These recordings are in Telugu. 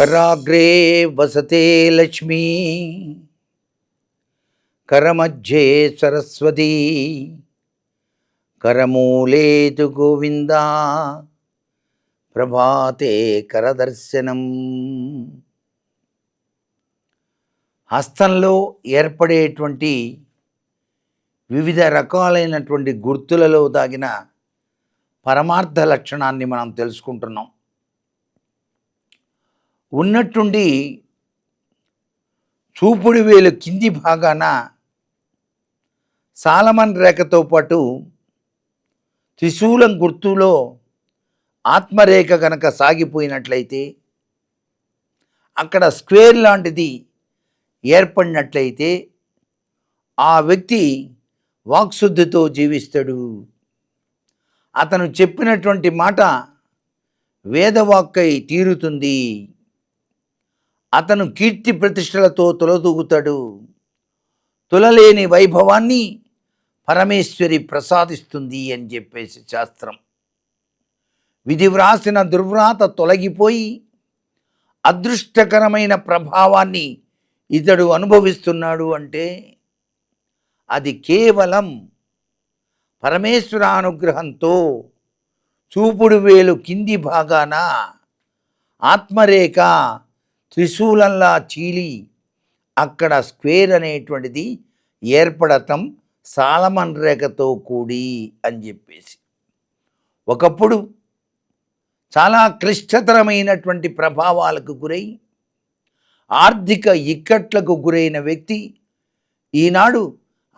కరాగ్రే వసతే లక్ష్మీ. కరమధ్యే సరస్వతీ. కరమూలేతు గోవింద. ప్రభాతే కరదర్శనం. హస్తంలో ఏర్పడేటువంటి వివిధ రకాలైనటువంటి గుర్తులలో దాగిన పరమార్థ లక్షణాన్ని మనం తెలుసుకుంటున్నాం. ఉన్నట్టుండి చూపుడు వేలు కింది భాగాన సాలమన్ రేఖతో పాటు త్రిశూలం గుర్తులో ఆత్మరేఖ కనుక సాగిపోయినట్లయితే అక్కడ స్క్వేర్ లాంటిది ఏర్పడినట్లయితే ఆ వ్యక్తి వాక్శుద్ధితో జీవిస్తాడు. అతను చెప్పినటువంటి మాట వేదవాక్కై తీరుతుంది. అతను కీర్తి ప్రతిష్టలతో తొలదూగుతాడు. తులలేని వైభవాన్ని పరమేశ్వరి ప్రసాదిస్తుంది అని చెప్పేసి శాస్త్రం. విధి వ్రాసిన దుర్వ్రాత తొలగిపోయి అదృష్టకరమైన ప్రభావాన్ని ఇతడు అనుభవిస్తున్నాడు అంటే అది కేవలం పరమేశ్వర అనుగ్రహంతో చూపుడు వేలు కింది భాగాన ఆత్మరేఖ త్రిశూలంలా చీలి అక్కడ స్క్వేర్ అనేటువంటిది ఏర్పడటం సాలమన్ రేఖతో కూడి అని చెప్పేసి. ఒకప్పుడు చాలా క్లిష్టతరమైనటువంటి ప్రభావాలకు గురై ఆర్థిక ఇక్కట్లకు గురైన వ్యక్తి ఈనాడు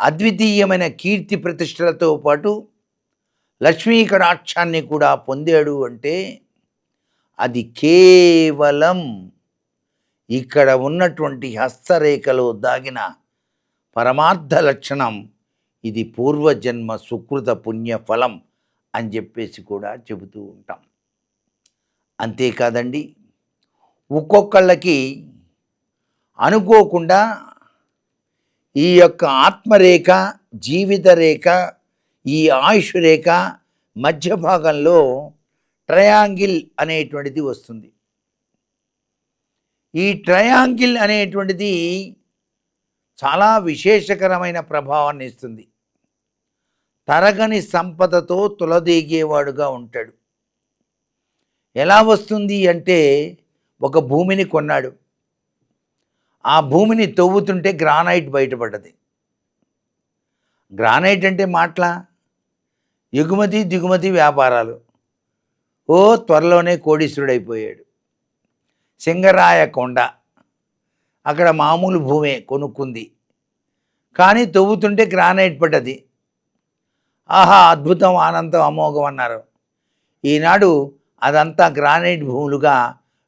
అద్వితీయమైన కీర్తి ప్రతిష్టలతో పాటు లక్ష్మీ కటాక్షాన్ని కూడా పొందాడు అంటే అది కేవలం ఇక్కడ ఉన్నటువంటి హస్తరేఖలో దాగిన పరమార్థ లక్షణం ఇది పూర్వజన్మ సుకృత పుణ్య ఫలం అని చెప్పేసి కూడా చెబుతూ ఉంటాం. అంతేకాదండి ఒక్కొక్కళ్ళకి అనుకోకుండా ఈ యొక్క ఆత్మరేఖ జీవిత రేఖ ఈ ఆయుష్ రేఖ మధ్య భాగంలో ట్రయాంగిల్ అనేటువంటిది వస్తుంది. ఈ ట్రయాంగిల్ అనేటువంటిది చాలా విశేషకరమైన ప్రభావాన్ని ఇస్తుంది. తరగని సంపదతో తులదీగేవాడుగా ఉంటాడు. ఎలా వస్తుంది అంటే ఒక భూమిని కొన్నాడు. ఆ భూమిని తవ్వుతుంటే గ్రానైట్ బయటపడ్డది. గ్రానైట్ అంటే మాటల? ఎగుమతి దిగుమతి వ్యాపారాలు. ఓ త్వరలోనే కోడీశ్వరుడైపోయాడు సింగరాయ కొండ అక్కడ మామూలు భూమే కొనుక్కుంది. కానీ తవ్వుతుంటే గ్రానైట్ పడ్డది. ఆహా అద్భుతం ఆనందం అమోఘం అన్నారు. ఈనాడు అదంతా గ్రానైట్ భూములుగా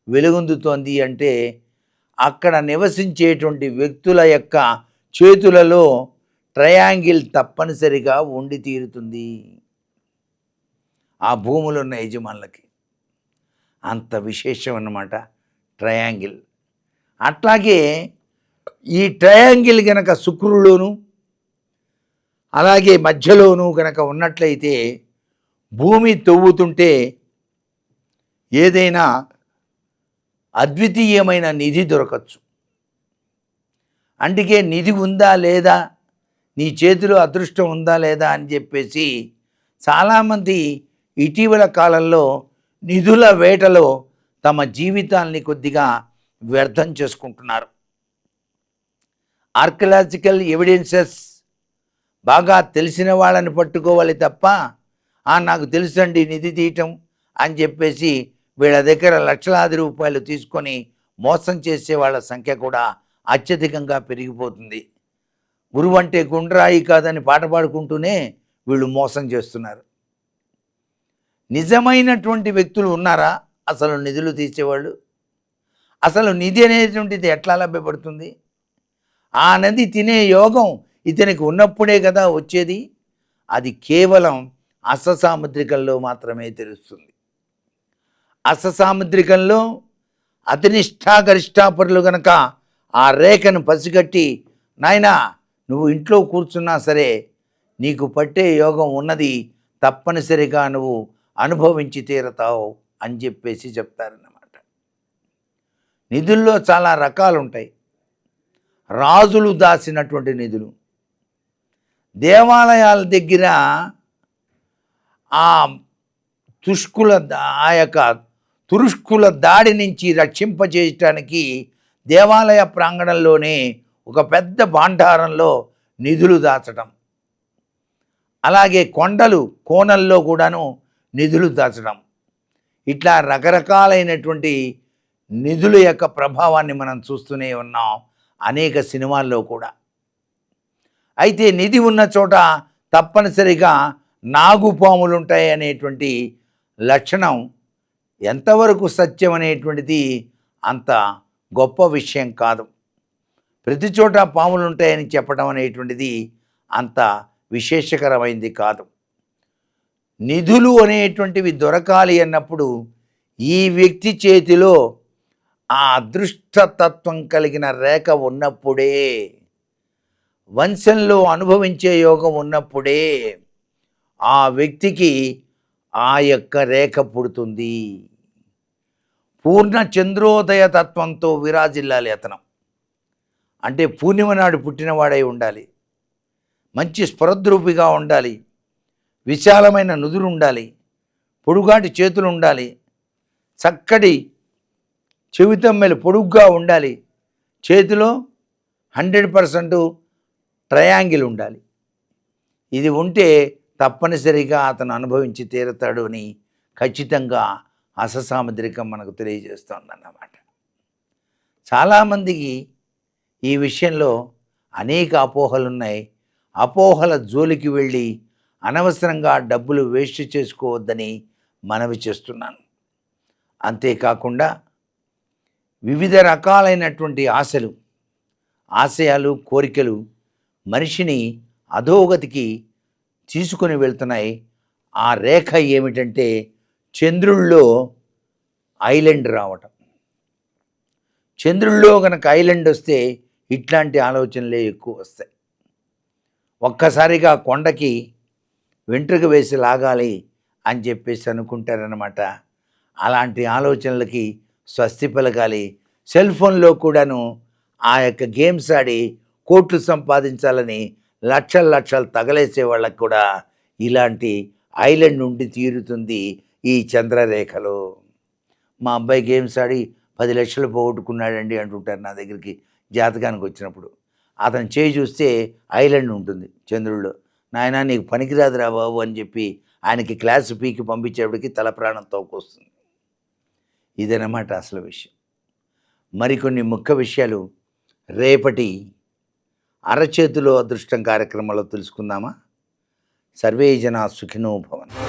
వెలుగొందుతోంది అంటే అక్కడ నివసించేటువంటి వ్యక్తుల యొక్క చేతులలో ట్రయాంగిల్ తప్పనిసరిగా ఉండి తీరుతుంది. ఆ భూములున్న యజమానులకి. అంత విశేషం అన్నమాట ట్రయాంగిల్. అట్లాగే ఈ ట్రయాంగిల్ గనక శుక్రులోను అలాగే మధ్యలోనూ గనక ఉన్నట్లయితే భూమి తవ్వుతుంటే ఏదైనా అద్వితీయమైన నిధి దొరకచ్చు. అందుకే నిధి ఉందా లేదా నీ చేతిలో అదృష్టం ఉందా లేదా అని చెప్పేసి చాలామంది ఇటీవల కాలంలో నిధుల వేటలో తమ జీవితాల్ని కొద్దిగా వ్యర్థం చేసుకుంటున్నారు. ఆర్కలాజికల్ ఎవిడెన్సెస్ బాగా తెలిసిన వాళ్ళని పట్టుకోవాలి తప్ప "ఆ, నాకు తెలుసండి నిధి తీయటం అని చెప్పేసి వీళ్ళ దగ్గర లక్షలాది రూపాయలు తీసుకొని మోసం చేసే వాళ్ళ సంఖ్య కూడా అత్యధికంగా పెరిగిపోతుంది. గురువు అంటే గుండ్రాయి కాదని పాట పాడుకుంటూనే వీళ్ళు మోసం చేస్తున్నారు. నిజమైనటువంటి వ్యక్తులు ఉన్నారా? అసలు నిధులు తీసేవాళ్ళు? అసలు నిధి అనేటువంటిది ఎట్లా లభ్యపడుతుంది? ఆ నది తినే యోగం ఇతనికి ఉన్నప్పుడే కదా వచ్చేది? అది కేవలం అససాముద్రికల్లో మాత్రమే తెలుస్తుంది. అససాముద్రికంలో అతినిష్టాగరిష్టాపరులు గనక ఆ రేఖను పసిగట్టి నాయనా నువ్వు ఇంట్లో కూర్చున్నా సరే నీకు పట్టే యోగం ఉన్నది తప్పనిసరిగా నువ్వు అనుభవించి తీరతావు. అని చెప్పేసి చెప్తారన్నమాట. నిధుల్లో చాలా రకాలు ఉంటాయి రాజులు దాచినటువంటి నిధులు. దేవాలయాల దగ్గర ఆ తుష్కుల దా- ఆ యొక్క తురుష్కుల దాడి నుంచి రక్షింపజేయటానికి దేవాలయ ప్రాంగణంలోనే ఒక పెద్ద భాండారంలో నిధులు దాచడం అలాగే కొండలు కోనల్లో కూడాను నిధులు దాచడం ఇట్లా రకరకాలైనటువంటి నిధుల యొక్క ప్రభావాన్ని మనం చూస్తూనే ఉన్నాం అనేక సినిమాల్లో కూడా. అయితే నిధి ఉన్న చోట తప్పనిసరిగా నాగుపాములు ఉంటాయి అనేటువంటి లక్షణం ఎంతవరకు సత్యం అనేటువంటిది అంత గొప్ప విషయం కాదు. ప్రతి చోట పాములు ఉంటాయని చెప్పడం అనేటువంటిది అంత విశేషకరమైంది కాదు. నిధులు అనేటువంటివి దొరకాలి అన్నప్పుడు ఈ వ్యక్తి చేతిలో ఆ అదృష్టతత్వం కలిగిన రేఖ ఉన్నప్పుడే వంశంలో అనుభవించే యోగం ఉన్నప్పుడే ఆ వ్యక్తికి ఆ యొక్క రేఖ పుడుతుంది. పూర్ణ చంద్రోదయ తత్వంతో విరాజిల్లాలి అతను. అంటే పూర్ణిమ నాడు పుట్టినవాడై ఉండాలి. మంచి స్పృద్రూపిగా ఉండాలి. విశాలమైన నుదురు ఉండాలి పొడుగాటి చేతులు ఉండాలి చక్కటి చెవితమ్మెలు పొడుగ్గా ఉండాలి చేతిలో హండ్రెడ్ పర్సెంట్ ట్రయాంగిల్ ఉండాలి ఇది ఉంటే తప్పనిసరిగా అతను అనుభవించి తీరతాడు అని ఖచ్చితంగా అససాముద్రికం మనకు తెలియజేస్తోందన్నమాట. చాలామందికి ఈ విషయంలో అనేక అపోహలు ఉన్నాయి అపోహల జోలికి వెళ్ళి అనవసరంగా డబ్బులు వేస్ట్ చేసుకోవద్దని మనవి చేస్తున్నాను. అంతేకాకుండా వివిధ రకాలైనటువంటి ఆశలు ఆశయాలు కోరికలు మనిషిని అధోగతికి తీసుకొని వెళ్తున్నాయి. ఆ రేఖ ఏమిటంటే చంద్రుల్లో ఐలాండ్ రావటం. చంద్రుల్లో కనుక ఐలాండ్ వస్తే ఇట్లాంటి ఆలోచనలే ఎక్కువ వస్తాయి. ఒక్కసారిగా కొండకి వెంట్రుక వేసి లాగాలి అని చెప్పేసి అనుకుంటారనమాట అలాంటి ఆలోచనలకి స్వస్తి పలకాలి. సెల్ ఫోన్లో కూడాను ఆ యొక్క గేమ్స్ ఆడి కోట్లు సంపాదించాలని లక్షల లక్షలు తగలేసే వాళ్ళకు కూడా ఇలాంటి ఐలాండ్ నుండి తీరుతుంది ఈ చంద్రరేఖలో. మా అబ్బాయి గేమ్స్ ఆడి పది లక్షలు పోగొట్టుకున్నాడండి అంటుంటారు నా దగ్గరికి జాతకానికి వచ్చినప్పుడు. అతను చేయి చూస్తే ఐలాండ్ ఉంటుంది చంద్రుల్లో నాయన నీకు పనికిరాదురా బాబు అని చెప్పి ఆయనకి క్లాస్ పీకి పంపించేప్పటికి తల ప్రాణం తోకొస్తుంది. ఇదన్నమాట అసలు విషయం. మరికొన్ని ముఖ్య విషయాలు రేపటి అరచేతిలో అదృష్టం కార్యక్రమంలో తెలుసుకుందామా? సర్వే జన సుఖినో భవన్.